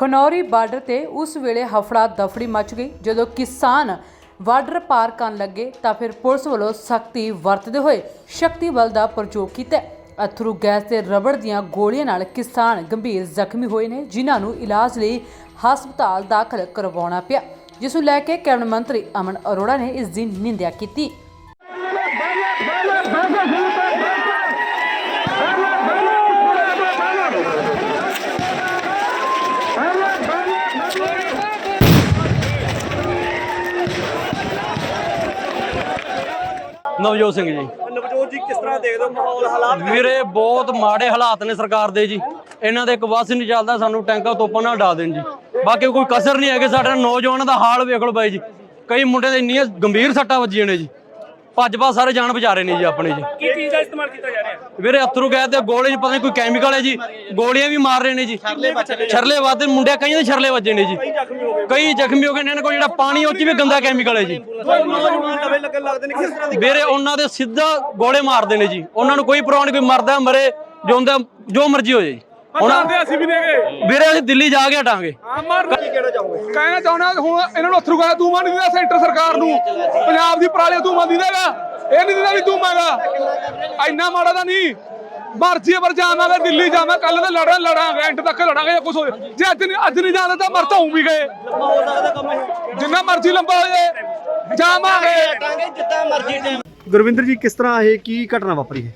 Khanauri border ਤੇ ਉਸ ਵੇਲੇ ਹਫੜਾ ਦਫੜੀ ਮਚ ਗਈ। ਜਦੋਂ ਕਿਸਾਨ ਬਾਰਡਰ ਪਾਰ ਕਰਨ ਲੱਗੇ ਤਾਂ ਫਿਰ ਪੁਲਿਸ ਵੱਲੋਂ ਸਖਤੀ ਵਰਤਦੇ ਹੋਏ ਸ਼ਕਤੀ ਬਲ ਦਾ ਪ੍ਰਯੋਗ ਕੀਤਾ। ਅਥਰੂ ਗੈਸ ਤੇ ਰਬੜ ਦੀਆਂ ਗੋਲੀਆਂ ਨਾਲ ਕਿਸਾਨ ਗੰਭੀਰ ਜ਼ਖਮੀ ਹੋਏ ਨੇ, ਜਿਨ੍ਹਾਂ ਨੂੰ ਇਲਾਜ ਲਈ ਹਸਪਤਾਲ ਦਾਖਲ ਕਰਵਾਉਣਾ ਪਿਆ। ਜਿਸ ਨੂੰ ਲੈ ਕੇ ਕੈਬਨਿਟ ਮੰਤਰੀ ਅਮਨ ਅਰੋੜਾ ਨੇ ਇਸ ਦੀ ਨਿੰਦਿਆ ਕੀਤੀ। ਨਵਜੋਤ ਸਿੰਘ ਜੀ। ਨਵਜੋਤ ਜੀ ਕਿਸ ਤਰ੍ਹਾਂ ਦੇਖਦੇ ਹੋ ਮਾਹੌਲ ਹਾਲਾਤ? ਵੀਰੇ ਬਹੁਤ ਮਾੜੇ ਹਾਲਾਤ ਨੇ ਸਰਕਾਰ ਦੇ ਜੀ। ਇਹਨਾਂ ਦੇ ਇੱਕ ਬਸ ਨਹੀਂ ਚੱਲਦਾ ਸਾਨੂੰ ਟੈਂਕਾਂ ਤੋਪਾਂ ਨਾਲ ਡਾ ਦੇਣ ਜੀ। ਬਾਕੀ ਕੋਈ ਕਸਰ ਨਹੀਂ ਹੈਗੇ ਸਾਡੇ ਨੌਜਵਾਨਾਂ ਦਾ ਹਾਲ ਵੇਖ ਲਓ ਬਾਈ ਜੀ। ਕਈ ਮੁੰਡਿਆਂ ਦੇ ਇੰਨੀਆਂ ਗੰਭੀਰ ਸੱਟਾਂ ਵੱਜੀਆਂ ਨੇ ਜੀ। ਭੱਜ ਭੱਜ ਸਾਰੇ ਜਾਨ ਬਚਾ ਰਹੇ ਨੇ ਜੀ ਆਪਣੇ ਜੀ। ਕੀ ਚੀਜ਼ ਦਾ ਇਸਤੇਮਾਲ ਕੀਤਾ ਜਾ ਰਿਹਾ? ਹੈ ਵੀਰੇ ਅਥਰੂ ਗਏ ਤੇ ਗੋਲੇ 'ਚ ਪਤਾ ਨਹੀਂ ਕੋਈ ਕੈਮੀਕਲ ਹੈ ਜੀ। ਗੋਲੀਆਂ ਵੀ ਮਾਰ ਰਹੇ ਨੇ ਜੀ। ਛਰਲੇ ਵੱਧ ਮੁੰਡਿਆਂ ਕਈਆਂ ਦੇ ਛਰਲੇ ਵੱਜੇ ਨੇ ਜੀ। ਜ਼ਖਮੀ ਹੋ ਗਏ। ਕਈ ਜ਼ਖਮੀ ਹੋ ਗਏ ਨੇ ਇਹਨਾਂ ਕੋਲ ਜਿਹੜਾ ਪਾਣੀ ਉਹ 'ਚ ਵੀ ਗੰਦਾ ਕੈਮੀਕਲ ਹੈ ਜੀ। ਨੌਜਵਾਨ ਨਵੇਂ ਲੱਗਣ ਲੱਗਦੇ ਨੇ ਕਿਸ ਤਰ੍ਹਾਂ ਦੀ ਵੀਰੇ ਉਹਨਾਂ ਦੇ ਸਿੱਧਾ ਗੋਲੇ ਮਾਰਦੇ ਨੇ ਜੀ। ਉਹਨਾਂ ਨੂੰ ਕੋਈ ਪਰਵਾਹ ਨਹੀਂ ਕੋਈ ਮਰਦਾ ਮਰੇ ਜਿਉਂਦਾ ਜੋ ਮਰਜ਼ੀ ਹੋ ਜਾਏ ਹੁਣ ਅਸੀਂ ਵੀ ਨੇਗੇ। ਵੀਰੇ ਅਸੀਂ ਦਿੱਲੀ ਜਾ ਕੇ ਹਟਾਂਗੇ। ਆ ਮਰ ਕੀ ਕਹਿਣਾ ਚਾਹੋਗੇ? ਕਹਿਣਾ ਚਾਹੁੰਦਾ ਹੁਣ ਇਹਨਾਂ ਨੂੰ ਅਥਰੂ ਕਹਿੰਦਾ ਤੂੰ ਮੰਨ ਦਿੰਦਾ ਸੈਂਟਰ ਸਰਕਾਰ ਨੂੰ। ਪੰਜਾਬ ਦੀ ਪਰਾਲੀ ਤੂੰ ਮੰਨ ਦਿੰਦਾਗਾ ਇਹ ਨਹੀਂ ਦਿੰਦਾ ਵੀ ਤੂੰ ਮੰਗਾ ਇੰਨਾ ਮਾੜਾ ਤਾਂ ਨਹੀਂ। ਮਰਜ਼ੀ ਪਰ ਜਾਵਾਂਗੇ ਦਿੱਲੀ ਜਾਵਾਂ ਕੱਲ ਤਾਂ ਲੜਾਂ ਲੜਾਂਗੇ ਐਂਡ ਤੱਕ ਲੜਾਂਗੇ ਜਾਂ ਕੁਝ ਹੋਏ ਜੇ ਅੱਜ ਨਹੀਂ ਅੱਜ ਨਹੀਂ ਜਾਣਾ ਤਾਂ ਮਰ ਤਾਂ ਹੋਂ ਵੀ ਗਏ। ਜਿੰਨਾ ਮਰਜ਼ੀ ਲੰਬਾ ਹੋ ਜਾਏ ਜਾਵਾਂਗੇ। ਗੁਰਵਿੰਦਰ ਜੀ ਕਿਸ ਤਰ੍ਹਾਂ ਇਹ ਕੀ ਘਟਨਾ ਵਾਪਰੀ ਹੈ?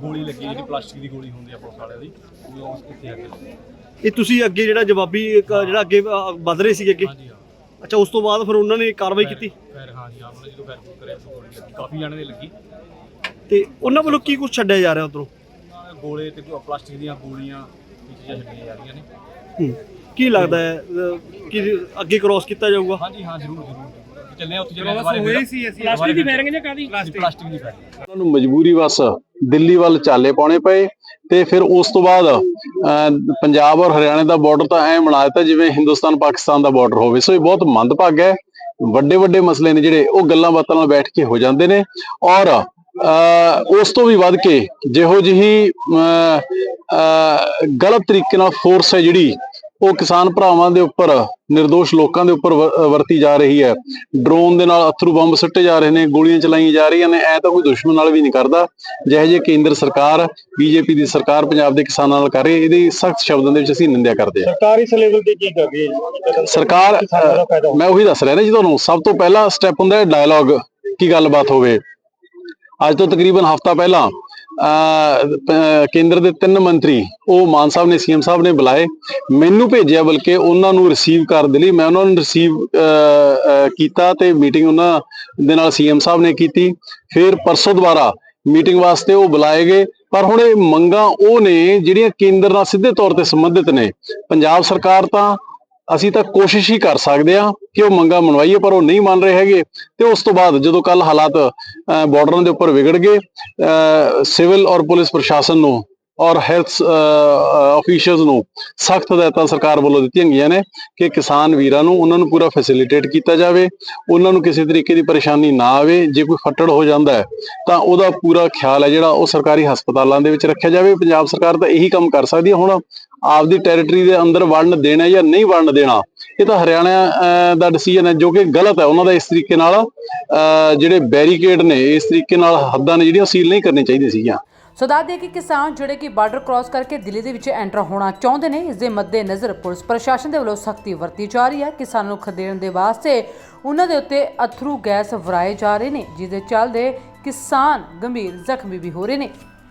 ਗੋਲੀ ਲੱਗੀ ਜਿਹੜੀ ਪਲਾਸਟਿਕ ਦੀ ਗੋਲੀ ਹੁੰਦੀ ਆ ਪੁਲਿਸ ਵਾਲਿਆਂ ਦੀ ਉਹ ਉਸ ਕਿੱਥੇ ਆ ਗਈ ਇਹ ਤੁਸੀਂ ਅੱਗੇ ਜਿਹੜਾ ਜਵਾਬੀ ਇੱਕ ਜਿਹੜਾ ਅੱਗੇ ਅ, ਵੱਧ ਰਹੇ ਸੀ ਅੱਗੇ? ਹਾਂਜੀ ਹਾਂ। ਅੱਛਾ ਉਸ ਤੋਂ ਬਾਅਦ ਫਿਰ ਉਹਨਾਂ ਨੇ ਕਾਰਵਾਈ ਕੀਤੀ? ਫਿਰ ਹਾਂਜੀ ਮਤਲਬ ਜਦੋਂ ਫਿਰ ਕਰਿਆ ਤਾਂ ਗੋਲੀ ਲੱਗੀ। ਕਾਫੀ ਜਾਣੇ ਦੇ ਲੱਗੀ। ਤੇ ਉਹਨਾਂ ਵੱਲੋਂ ਕੀ ਕੁਝ ਛੱਡਿਆ ਜਾ ਰਿਹਾ ਉਧਰੋਂ? ਗੋਲੇ ਤੇ ਪਲਾਸਟਿਕ ਦੀਆਂ ਗੋਲੀਆਂ ਇਹ ਚੀਜ਼ਾਂ ਛੱਡੀਆਂ ਜਾ ਰਹੀਆਂ ਨੇ। ਕੀ ਲੱਗਦਾ ਹੈ ਅ, ਕਿ ਅੱਗੇ ਕ੍ਰਾਸ ਕੀਤਾ ਜਾਊਗਾ? ਹਾਂਜੀ ਹਾਂ ਜ਼ਰੂਰ ਜ਼ਰੂਰ। ਚੱਲੇ ਆ ਉੱਥੇ ਜਿਹੜੇ ਦੁਬਾਰੇ ਹੋਈ ਸੀ ਅਸੀਂ ਪਲਾਸਟਿਕ ਦੀ ਫੈਰਿੰਗ ਜਾਂ ਕਾਦੀ ਪਲਾਸਟਿਕ। ਦੀ ਫੈਰਿੰਗ ਉਹਨਾਂ ਨੂੰ ਮਜਬੂਰੀ ਵਸ ਦਿੱਲੀ ਵੱਲ ਚਾਲੇ ਪਾਉਣੇ ਪਏ ਤੇ ਫਿਰ ਉਸ ਤੋਂ ਬਾਅਦ ਪੰਜਾਬ ਔਰ ਹਰਿਆਣਾ ਦਾ ਬਾਰਡਰ ਤਾਂ ਐ ਬਣਾ ਦਿੱਤਾ ਜਿਵੇਂ ਹਿੰਦੁਸਤਾਨ ਪਾਕਿਸਤਾਨ ਦਾ ਬਾਰਡਰ ਹੋਵੇ। ਸੋ ਇਹ ਬਹੁਤ ਮੰਦਭਾਗਾ ਹੈ। ਵੱਡੇ ਵੱਡੇ ਮਸਲੇ ਨੇ ਜਿਹੜੇ ਉਹ ਗੱਲਾਂ ਬਾਤਾਂ ਨਾਲ ਬੈਠ ਕੇ ਹੋ ਜਾਂਦੇ ਨੇ। ਔਰ ਅਹ, ਉਸ ਤੋਂ ਵੀ ਵੱਧ ਕੇ ਜਿਹੋ ਜਿਹੀ ਅਹ, ਅਹ, ਗਲਤ ਤਰੀਕੇ ਨਾਲ ਫੋਰਸ ਹੈ ਜਿਹੜੀ ਉਹ ਕਿਸਾਨ ਭਰਾਵਾਂ ਦੇ ਉੱਪਰ નિર્ਦੋਸ਼ ਲੋਕਾਂ ਦੇ ਉੱਪਰ ਵਰਤੀ ਜਾ ਰਹੀ ਹੈ। ਡਰੋਨ ਦੇ ਨਾਲ ਅਥਰੂ ਬੰਬ ਸੁੱਟੇ ਜਾ ਰਹੇ ਨੇ ਗੋਲੀਆਂ ਚਲਾਈਆਂ ਜਾ ਰਹੀਆਂ ਨੇ ਐ ਤਾਂ ਕੋਈ ਦੁਸ਼ਮਣ ਨਾਲ ਵੀ ਨਹੀਂ ਕਰਦਾ। ਜਿਹੋ ਜਿਹੇ ਕੇਂਦਰ ਸਰਕਾਰ ਬੀਜੇਪੀ ਦੀ ਸਰਕਾਰ ਪੰਜਾਬ ਦੇ ਕਿਸਾਨਾਂ ਨਾਲ ਕਰ ਰਹੀ ਹੈ ਇਹਦੀ ਸਖਤ ਸ਼ਬਦਾਂ ਦੇ ਵਿੱਚ ਅਸੀਂ ਨਿੰਦਿਆ ਕਰਦੇ ਹਾਂ। ਸਰਕਾਰ ਇਸ ਲੈਵਲ ਤੇ ਕੀ ਕਰ ਰਹੀ ਹੈ? ਸਰਕਾਰ ਮੈਂ ਉਹੀ ਦੱਸ ਰਿਹਾ ਨਾ ਜੀ ਤੁਹਾਨੂੰ ਸਭ ਤੋਂ ਪਹਿਲਾ ਸਟੈਪ ਹੁੰਦਾ ਹੈ ਡਾਇਲੌਗ ਕੀ ਗੱਲਬਾਤ ਹੋਵੇ। ਅੱਜ ਤੋਂ ਤਕਰੀਬਨ ਹਫਤਾ ਪਹਿਲਾਂ ਕੇਂਦਰ ਦੇ ਤਿੰਨ ਮੰਤਰੀ, ਉਹ ਮਾਨ ਸਾਹਿਬ ਨੇ, ਸੀਐਮ ਸਾਹਿਬ ਨੇ ਬੁਲਾਏ, ਮੈਨੂੰ ਭੇਜਿਆ ਬਲਕਿ ਉਹਨਾਂ ਨੂੰ ਰਿਸੀਵ ਕਰਨ ਦੇ ਲਈ, ਮੈਂ ਉਹਨਾਂ ਨੂੰ ਰਿਸੀਵ ਕੀਤਾ ਤੇ ਮੀਟਿੰਗ ਉਹਨਾਂ ਦੇ ਨਾਲ ਸੀਐਮ ਸਾਹਿਬ ਨੇ ਕੀਤੀ, ਫਿਰ ਪਰਸੋਂ ਦੁਬਾਰਾ ਮੀਟਿੰਗ ਵਾਸਤੇ ਉਹ ਬੁਲਾਏ ਗਏ, ਪਰ ਹੁਣ ਇਹ ਮੰਗਾਂ ਉਹ ਨੇ ਜਿਹੜੀਆਂ ਕੇਂਦਰ ਨਾਲ ਸਿੱਧੇ ਤੌਰ ਤੇ ਸੰਬੰਧਿਤ ਨੇ, ਪੰਜਾਬ ਸਰਕਾਰ ਤਾਂ ਅਸੀਂ ਤਾਂ ਕੋਸ਼ਿਸ਼ ਹੀ ਕਰ ਸਕਦੇ ਆ ਕਿ ਉਹ ਮੰਗਾਂ ਮਨਵਾਈਏ ਪਰ ਉਹ ਨਹੀਂ ਮੰਨ ਰਹੇ ਹੈਗੇ। ਤੇ ਉਸ ਤੋਂ ਬਾਅਦ ਜਦੋਂ ਕੱਲ ਹਾਲਾਤ ਅਹ, ਬਾਰਡਰਾਂ ਦੇ ਉੱਪਰ ਵਿਗੜ ਗਏ ਸਿਵਲ ਔਰ ਪੁਲਿਸ ਪ੍ਰਸ਼ਾਸਨ ਨੂੰ ਔਰ ਹੈਲਥ ਅਫੀਸ਼ੀਅਲਸ ਨੂੰ ਸਖਤ ਹਦਾਇਤਾਂ ਸਰਕਾਰ ਵੱਲੋਂ ਦਿੱਤੀਆਂ ਗਈਆਂ ਨੇ ਕਿ ਕਿਸਾਨ ਵੀਰਾਂ ਨੂੰ ਉਹਨਾਂ ਨੂੰ ਪੂਰਾ ਫੈਸਿਲਿਟੇਟ ਕੀਤਾ ਜਾਵੇ ਉਹਨਾਂ ਨੂੰ ਕਿਸੇ ਤਰੀਕੇ ਦੀ ਪਰੇਸ਼ਾਨੀ ਨਾ ਆਵੇ ਜੇ ਕੋਈ ਫੱਟੜ ਹੋ ਜਾਂਦਾ ਹੈ ਤਾਂ ਉਹਦਾ ਪੂਰਾ ਖਿਆਲ ਹੈ ਜਿਹੜਾ ਉਹ ਸਰਕਾਰੀ ਹਸਪਤਾਲਾਂ ਦੇ ਵਿੱਚ ਰੱਖਿਆ ਜਾਵੇ। ਪੰਜਾਬ ਸਰਕਾਰ ਤਾਂ ਇਹੀ ਕੰਮ ਕਰ ਸਕਦੀ ਹੈ ਹੁਣ। ਆਪਦੀ ਟੈਰੀਟਰੀ ਦੇ ਅੰਦਰ ਵੜਨ ਦੇਣਾ ਜਾਂ ਨਹੀਂ ਵੜਨ ਦੇਣਾ, ਇਹ ਤਾਂ ਹਰਿਆਣਾ ਦਾ ਡਿਸੀਜਨ ਹੈ ਜੋ ਕਿ ਗਲਤ ਹੈ। ਉਹਨਾਂ ਦਾ ਇਸ ਤਰੀਕੇ ਨਾਲ ਜਿਹੜੇ ਬੈਰੀਕੇਡ ਨੇ, ਇਸ ਤਰੀਕੇ ਨਾਲ ਹੱਦਾਂ ਨੇ ਜਿਹੜੀਆਂ ਸੀਲ ਨਹੀਂ ਕਰਨੀਆਂ ਚਾਹੀਦੀਆਂ ਸੀਗੀਆਂ। ਸੋ ਦੱਸ ਦਈਏ ਕਿ ਕਿਸਾਨ ਜਿਹੜੇ ਕਿ ਬਾਰਡਰ ਕ੍ਰਾਸ ਕਰਕੇ ਦਿੱਲੀ ਦੇ ਵਿੱਚ ਐਂਟਰ ਹੋਣਾ ਚਾਹੁੰਦੇ ਨੇ, ਇਸ ਦੇ ਮੱਦੇ ਨਜ਼ਰ ਪੁਲਿਸ ਪ੍ਰਸ਼ਾਸਨ ਦੇ ਵੱਲੋਂ ਸਖਤੀ ਵਰਤੀ ਜਾ ਰਹੀ ਹੈ। ਕਿਸਾਨਾਂ ਨੂੰ ਖਦੇਣ ਦੇ ਵਾਸਤੇ ਉਹਨਾਂ ਦੇ ਉੱਤੇ ਅਥਰੂ ਗੈਸ ਵਰਾਏ ਜਾ ਰਹੇ ਨੇ, ਜਿਸ ਦੇ ਚੱਲਦੇ ਕਿਸਾਨ ਗੰਭੀਰ ਜ਼ਖਮੀ ਵੀ ਹੋ ਰਹੇ ਨੇ।